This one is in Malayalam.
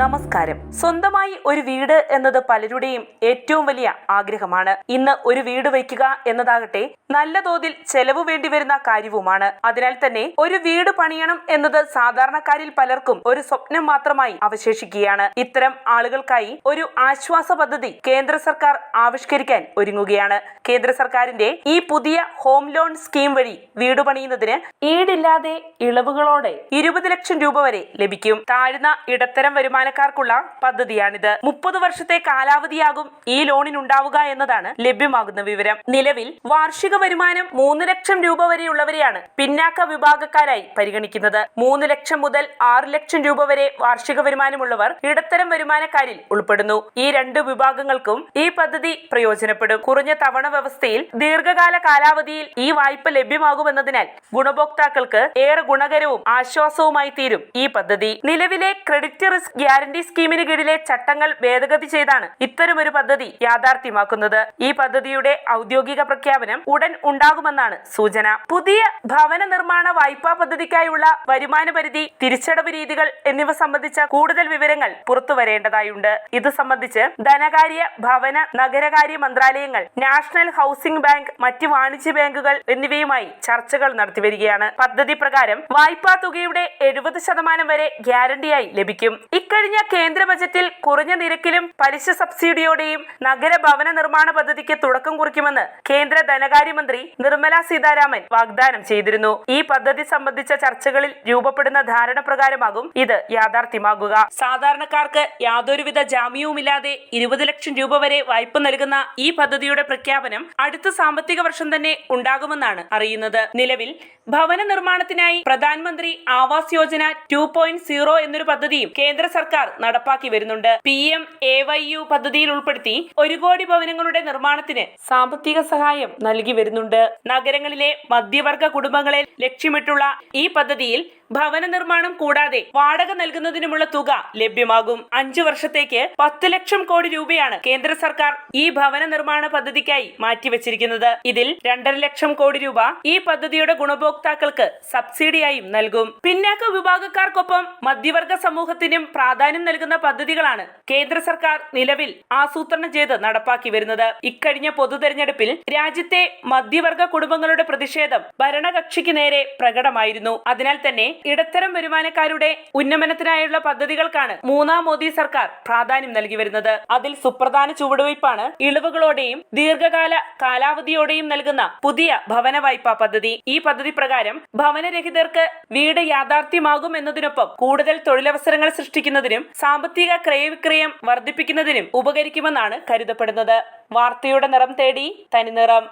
നമസ്കാരം. സ്വന്തമായി ഒരു വീട് എന്നത് പലരുടെയും ഏറ്റവും വലിയ ആഗ്രഹമാണ്. ഇന്ന് ഒരു വീട് വയ്ക്കുക എന്നതാകട്ടെ നല്ല തോതിൽ ചെലവ് വേണ്ടി വരുന്ന കാര്യവുമാണ്. അതിനാൽ തന്നെ ഒരു വീട് പണിയണം എന്നത് സാധാരണക്കാരിൽ പലർക്കും ഒരു സ്വപ്നം മാത്രമായി അവശേഷിക്കുകയാണ്. ഇത്തരം ആളുകൾക്കായി ഒരു ആശ്വാസ പദ്ധതി കേന്ദ്ര സർക്കാർ ആവിഷ്കരിക്കാൻ ഒരുങ്ങുകയാണ്. കേന്ദ്ര സർക്കാരിന്റെ ഈ പുതിയ ഹോം ലോൺ സ്കീം വഴി വീട് പണിയുന്നതിന് ഈടില്ലാതെ ഇളവുകളോടെ ഇരുപത് ലക്ഷം രൂപ വരെ ലഭിക്കും. താഴ്ന്ന ഇടത്തരം വരുമാനക്കാർക്കുള്ള പദ്ധതിയാണിത്. മുപ്പത് വർഷത്തെ കാലാവധിയാകും ഈ ലോണിനുണ്ടാവുക എന്നതാണ് ലഭ്യമാകുന്ന വിവരം. നിലവിൽ വാർഷിക വരുമാനം മൂന്ന് ലക്ഷം രൂപ വരെയുള്ളവരെയാണ് പിന്നാക്ക വിഭാഗക്കാരായി പരിഗണിക്കുന്നത്. മൂന്ന് ലക്ഷം മുതൽ ആറ് ലക്ഷം രൂപ വരെ വാർഷിക വരുമാനമുള്ളവർ ഇടത്തരം വരുമാനക്കാരിൽ ഉൾപ്പെടുന്നു. ഈ രണ്ട് വിഭാഗങ്ങൾക്കും ഈ പദ്ധതി പ്രയോജനപ്പെടും. കുറഞ്ഞ തവണ വ്യവസ്ഥയിൽ ദീർഘകാല കാലാവധിയിൽ ഈ വായ്പ ലഭ്യമാകുമെന്നതിനാൽ ഗുണഭോക്താക്കൾക്ക് ഏറെ ഗുണകരവും ആശ്വാസവുമായി തീരും ഈ പദ്ധതി. നിലവിലെ ക്രെഡിറ്റ് റിസ്ക് ഗ്യാരണ്ടി സ്കീമിന് കീഴിലെ ചട്ടങ്ങൾ ഭേദഗതി ചെയ്താണ് ഇത്തരമൊരു പദ്ധതി യാഥാർത്ഥ്യമാക്കുന്നത്. ഈ പദ്ധതിയുടെ ഔദ്യോഗിക പ്രഖ്യാപനം ഉടൻ ഉണ്ടാകുമെന്നാണ് സൂചന. പുതിയ ഭവന നിർമ്മാണ വായ്പാ പദ്ധതിക്കായുള്ള വരുമാന പരിധി തിരിച്ചടവ് രീതികൾ എന്നിവ സംബന്ധിച്ച കൂടുതൽ വിവരങ്ങൾ പുറത്തുവരേണ്ടതായുണ്ട്. ഇത് സംബന്ധിച്ച് ധനകാര്യ ഭവന നഗരകാര്യ മന്ത്രാലയങ്ങൾ നാഷണൽ ഹൗസിംഗ് ബാങ്ക് മറ്റ് വാണിജ്യ ബാങ്കുകൾ എന്നിവയുമായി ചർച്ചകൾ നടത്തിവരികയാണ്. പദ്ധതി പ്രകാരം വായ്പാ തുകയുടെ എഴുപത് ശതമാനം വരെ ഗ്യാരണ്ടിയായി ലഭിക്കും. ഇക്കഴിഞ്ഞ കേന്ദ്ര ബജറ്റിൽ കുറഞ്ഞ നിരക്കിലും പലിശ സബ്സിഡിയോടെയും നഗര ഭവന നിർമ്മാണ പദ്ധതിക്ക് തുടക്കം കുറിക്കുമെന്ന് കേന്ദ്ര ധനകാര്യമന്ത്രി നിർമ്മല സീതാരാമൻ വാഗ്ദാനം ചെയ്തിരുന്നു. ഈ പദ്ധതി സംബന്ധിച്ച ചർച്ചകളിൽ രൂപപ്പെടുന്ന ധാരണ പ്രകാരമാകും ഇത് യാഥാർത്ഥ്യമാകുക. സാധാരണക്കാർക്ക് യാതൊരുവിധ ജാമ്യവുമില്ലാതെ ഇരുപത് ലക്ഷം രൂപ വരെ വായ്പ നൽകുന്ന ഈ പദ്ധതിയുടെ പ്രഖ്യാപനം അടുത്ത സാമ്പത്തിക വർഷം തന്നെ ഉണ്ടാകുമെന്നാണ് അറിയുന്നത്. നിലവിൽ ഭവന നിർമ്മാണത്തിനായി Pradhan Mantri Awas Yojana two point zero എന്നൊരു പദ്ധതിയും കേന്ദ്ര സർക്കാർ നടപ്പാക്കി വരുന്നുണ്ട്. P M A Y U പദ്ധതിയിൽ ഉൾപ്പെടുത്തി ഒരു കോടി ഭവനങ്ങളുടെ നിർമ്മാണത്തിന് സാമ്പത്തിക സഹായം നൽകി വരുന്നുണ്ട്. നഗരങ്ങളിലെ മധ്യവർഗ കുടുംബങ്ങളെ ലക്ഷ്യമിട്ടുള്ള ഈ പദ്ധതിയിൽ ഭവന നിർമ്മാണം കൂടാതെ വാടക നൽകുന്നതിനുമുള്ള തുക ലഭ്യമാകും. അഞ്ചു വർഷത്തേക്ക് പത്ത് ലക്ഷം കോടി രൂപയാണ് കേന്ദ്ര സർക്കാർ ഈ ഭവന നിർമ്മാണ പദ്ധതിക്കായി മാറ്റിവെച്ചിരിക്കുന്നത്. ഇതിൽ രണ്ടര ലക്ഷം കോടി രൂപ ഈ പദ്ധതിയുടെ ഗുണഭോക്താക്കൾക്ക് സബ്സിഡിയായും നൽകും. പിന്നാക്ക വിഭാഗക്കാർക്കൊപ്പം മധ്യവർഗ സമൂഹത്തിനും പ്രാധാന്യം നൽകുന്ന പദ്ധതികളാണ് കേന്ദ്ര സർക്കാർ നിലവിൽ ആസൂത്രണം ചെയ്ത് നടപ്പാക്കി വരുന്നത്. ഇക്കഴിഞ്ഞ പൊതു തെരഞ്ഞെടുപ്പിൽ രാജ്യത്തെ മധ്യവർഗ കുടുംബങ്ങളുടെ പ്രതിഷേധം ഭരണകക്ഷിക്ക് നേരെ പ്രകടമായിരുന്നു. അതിനാൽ തന്നെ ഇടത്തരം വരുമാനക്കാരുടെ ഉന്നമനത്തിനായുള്ള പദ്ധതികൾക്കാണ് മൂന്നാം മോദി സർക്കാർ പ്രാധാന്യം നൽകി വരുന്നത്. അതിൽ സുപ്രധാന ചുവടുവയ്പ്പാണ് ഇളവുകളോടെയും ദീർഘകാല കാലാവധിയോടെയും നൽകുന്ന പുതിയ ഭവന വായ്പാ പദ്ധതി. ഈ പദ്ധതി പ്രകാരം ഭവനരഹിതർക്ക് വീട് യാഥാർത്ഥ്യമാകും എന്നതിനൊപ്പം കൂടുതൽ തൊഴിലവസരങ്ങൾ സൃഷ്ടിക്കുന്നതിനും സാമ്പത്തിക ക്രയവിക്രയം വർദ്ധിപ്പിക്കുന്നതിനും ഉപകരിക്കുമെന്നാണ് കരുതപ്പെടുന്നത്. വാർത്തയുടെ നിറം തേടി തനിനിറം.